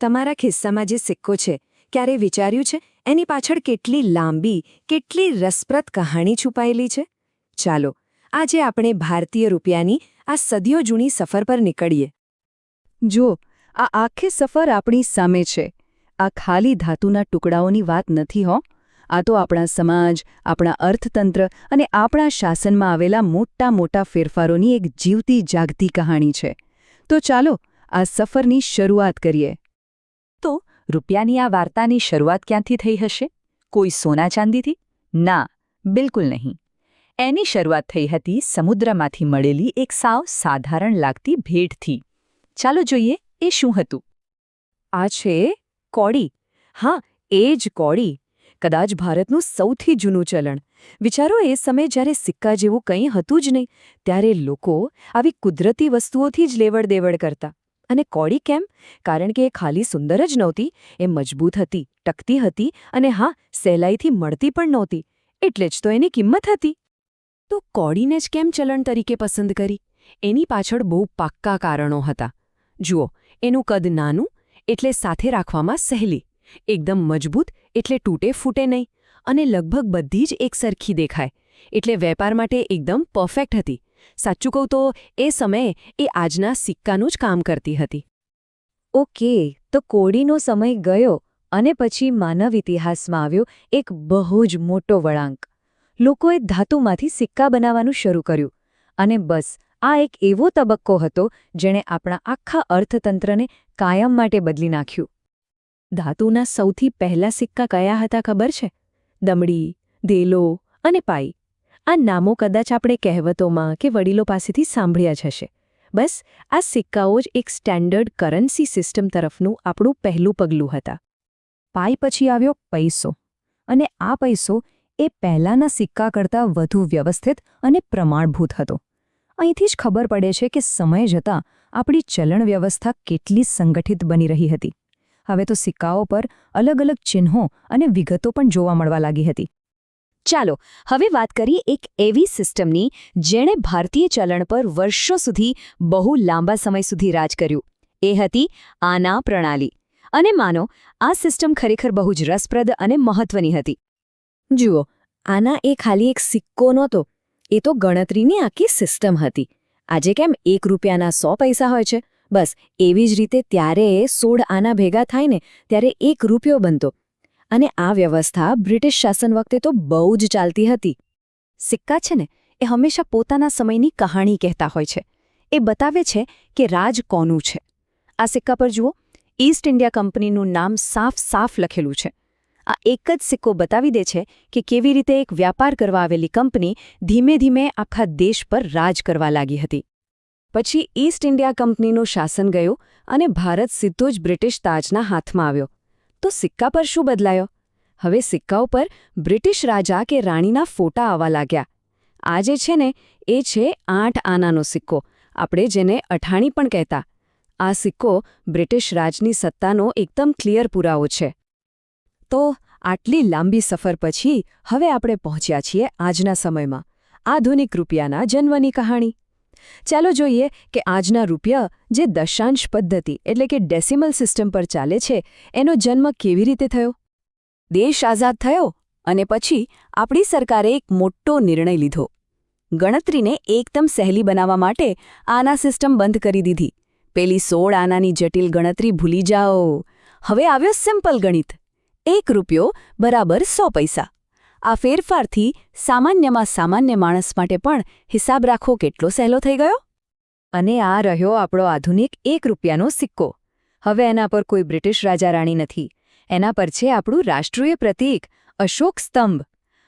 તમારા ખિસ્સામાં જે સિક્કો છે, ક્યારે વિચાર્યું છે? એની પાછળ કેટલી લાંબી, કેટલી રસપ્રદ કહાણી છુપાયેલી છે? ચાલો, આજે આપણે ભારતીય રૂપિયાની આ સદીઓ જૂની સફર પર નીકળીએ. જો, આ આખી સફર આપણી સામે છે. આ ખાલી ધાતુના ટુકડાઓની વાત નથી હો. આ તો આપણા સમાજ, આપણા અર્થતંત્ર અને આપણા શાસનમાં આવેલા મોટા મોટા ફેરફારોની એક જીવતી જાગતી કહાણી છે. તો ચાલો, આ સફરની શરૂઆત કરીએ. રૂપિયાની આ વાર્તાની શરૂઆત ક્યાંથી થઈ હશે? કોઈ સોના ચાંદીથી? ના, બિલકુલ નહીં. એની શરૂઆત થઈ હતી સમુદ્રમાંથી મળેલી એક સાવ સાધારણ લાગતી ભેટથી. ચાલો જોઈએ એ શું હતું. આ છે કોડી હા, એ જ કોડી કદાચ ભારતનું સૌથી જૂનું ચલણ. વિચારો, એ સમયે જ્યારે સિક્કા જેવું કંઈ હતું જ નહીં, ત્યારે લોકો આવી કુદરતી વસ્તુઓથી જ લેવડ દેવડ કરતા. અને કોડી કેમ? કારણ કે એ ખાલી સુંદર જ નહોતી, એ મજબૂત હતી, ટકતી હતી અને હા, સહેલાઈથી મળતી પણ નહોતી. એટલે જ તો એની કિંમત હતી. તો કોડીને જ કેમ ચલણ તરીકે પસંદ કરી? એની પાછળ બહુ પાક્કા કારણો હતા. જુઓ, એનું કદ નાનું એટલે સાથે રાખવામાં સહેલી, એકદમ મજબૂત એટલે તૂટે ફૂટે નહીં અને લગભગ બધી જ એકસરખી દેખાય, એટલે વેપાર માટે એકદમ પરફેક્ટ હતી. સાચું કહું તો એ સમયે એ આજના સિક્કાનું જ કામ કરતી હતી. ઓકે, તો કોડીનો સમય ગયો અને પછી માનવ ઇતિહાસમાં આવ્યો એક બહુ જ મોટો વળાંક. લોકોએ ધાતુમાંથી સિક્કા બનાવવાનું શરૂ કર્યું અને બસ, આ એક એવો તબક્કો હતો જેણે આપણા આખા અર્થતંત્રને કાયમ માટે બદલી નાખ્યું. ધાતુના સૌથી પહેલા સિક્કા કયા હતા ખબર છે? દમડી ધેલો અને પાઈ. આ નામો કદાચ આપણે કહેવતોમાં કે વડીલો પાસેથી સાંભળ્યા જ હશે. બસ, આ સિક્કાઓ જ એક સ્ટેન્ડર્ડ કરન્સી સિસ્ટમ તરફનું આપણું પહેલું પગલું હતા. પાઈ પછી આવ્યો પૈસો. અને આ પૈસો એ પહેલાંના સિક્કા કરતાં વધુ વ્યવસ્થિત અને પ્રમાણભૂત હતો. અહીંથી જ ખબર પડે છે કે સમય જતાં આપણી ચલણ વ્યવસ્થા કેટલી સંગઠિત બની રહી હતી. હવે તો સિક્કાઓ પર અલગ અલગ ચિહ્નો અને વિગતો પણ જોવા મળવા લાગી હતી. ચાલો, હવે વાત કરીએ એક એવી સિસ્ટમની જેણે ભારતીય ચલણ પર વર્ષો સુધી બહુ લાંબા સમય સુધી રાજ કર્યું. એ હતી આના પ્રણાલી. અને માનો, આ સિસ્ટમ ખરેખર બહુ જ રસપ્રદ અને મહત્વની હતી. જુઓ, આના એ ખાલી એક સિક્કો નહોતો. એ તો ગણતરીની આખી સિસ્ટમ હતી. આજે કેમ એક રૂપિયાના સો પૈસા હોય છે? બસ, એવી જ રીતે ત્યારે સોળ આના ભેગા થાય ને, ત્યારે એક રૂપિયો બનતો. અને આ વ્યવસ્થા બ્રિટિશ શાસન વખતે તો બહુ જ ચાલતી હતી. સિક્કા છે ને, એ હંમેશા પોતાના સમયની કહાણી કહેતા હોય છે. એ બતાવે છે કે રાજ કોનું છે. આ સિક્કા પર જુઓ, ઈસ્ટ ઇન્ડિયા કંપનીનું નામ સાફ સાફ લખેલું છે. આ એક જ સિક્કો બતાવી દે છે કે કેવી રીતે એક વ્યાપાર કરવા આવેલી કંપની ધીમે ધીમે આખા દેશ પર રાજ કરવા લાગી હતી. પછી ઈસ્ટ ઇન્ડિયા કંપનીનું શાસન ગયું અને ભારત સીધો જ બ્રિટિશ તાજના હાથમાં આવ્યો. તો સિક્કા પર શું બદલાયો? હવે સિક્કા ઉપર બ્રિટિશ રાજા કે રાણીના ફોટા આવવા લાગ્યા. આ જે છે ને, એ છે આઠ આનાનો સિક્કો. આપણે જેને અઠાણી પણ કહેતા. આ સિક્કો બ્રિટિશ રાજની સત્તાનો એકદમ ક્લિયર પુરાવો છે. તો આટલી લાંબી સફર પછી હવે આપણે પહોંચ્યા છીએ આજના સમયમાં. આધુનિક રૂપિયાના જન્મની કહાણી. ચાલો જોઈએ કે આજના રૂપિયા જે દશાંશ પદ્ધતિ એટલે કે ડેસિમલ સિસ્ટમ પર ચાલે છે, એનો જન્મ કેવી રીતે થયો? દેશ આઝાદ થયો અને પછી આપણી સરકારે એક મોટો નિર્ણય લીધો. ગણતરીને એકદમ સહેલી બનાવવા માટે આના સિસ્ટમ બંધ કરી દીધી. પેલી સોળ આનાની જટિલ ગણતરી ભૂલી જાઓ. હવે આવ્યો સિમ્પલ ગણિત. એક રૂપિયો બરાબર સો પૈસા. આ ફેરફારથી સામાન્યમાં સામાન્ય માણસ માટે પણ હિસાબ રાખવો કેટલો સહેલો થઈ ગયો? અને આ રહ્યો આપણો આધુનિક એક રૂપિયાનો સિક્કો. હવે એના પર કોઈ બ્રિટિશ રાજા રાણી નથી. એના પર છે આપણું રાષ્ટ્રીય પ્રતીક, અશોક સ્તંભ.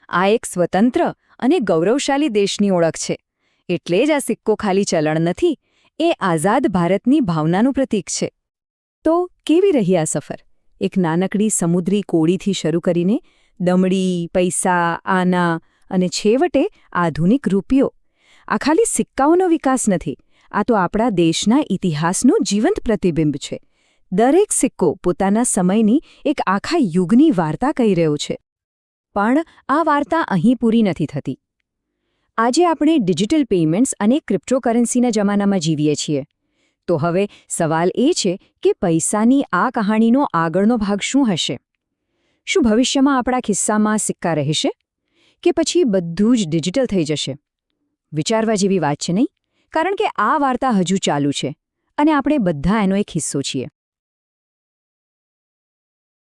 આ એક સ્વતંત્ર અને ગૌરવશાળી દેશની ઓળખ છે. એટલે જ આ સિક્કો ખાલી ચલણ નથી, એ આઝાદ ભારતની ભાવનાનું પ્રતીક છે. તો કેવી રહી આ સફર? એક નાનકડી સમુદ્રી કોળીથી શરૂ કરીને દમડી, પૈસા, આના અને છેવટે આધુનિક રૂપિયો. આ ખાલી સિક્કાઓનો વિકાસ નથી, આ તો આપણા દેશના ઇતિહાસનું જીવંત પ્રતિબિંબ છે. દરેક સિક્કો પોતાના સમયની એક આખા યુગની વાર્તા કહી રહ્યો છે. પણ આ વાર્તા અહીં પૂરી નથી થતી. આજે આપણે ડિજિટલ પેમેન્ટ્સ અને ક્રિપ્ટોકરન્સીના જમાનામાં જીવીએ છીએ. તો હવે સવાલ એ છે કે પૈસાની આ કહાણીનો આગળનો ભાગ શું હશે? શું ભવિષ્યમાં આપણા ખિસ્સામાં સિક્કા રહેશે કે પછી બધું જ ડિજિટલ થઈ જશે? વિચારવા જેવી વાત છે નહીં? કારણ કે આ વાર્તા હજુ ચાલુ છે અને આપણે બધા એનો એક હિસ્સો છીએ.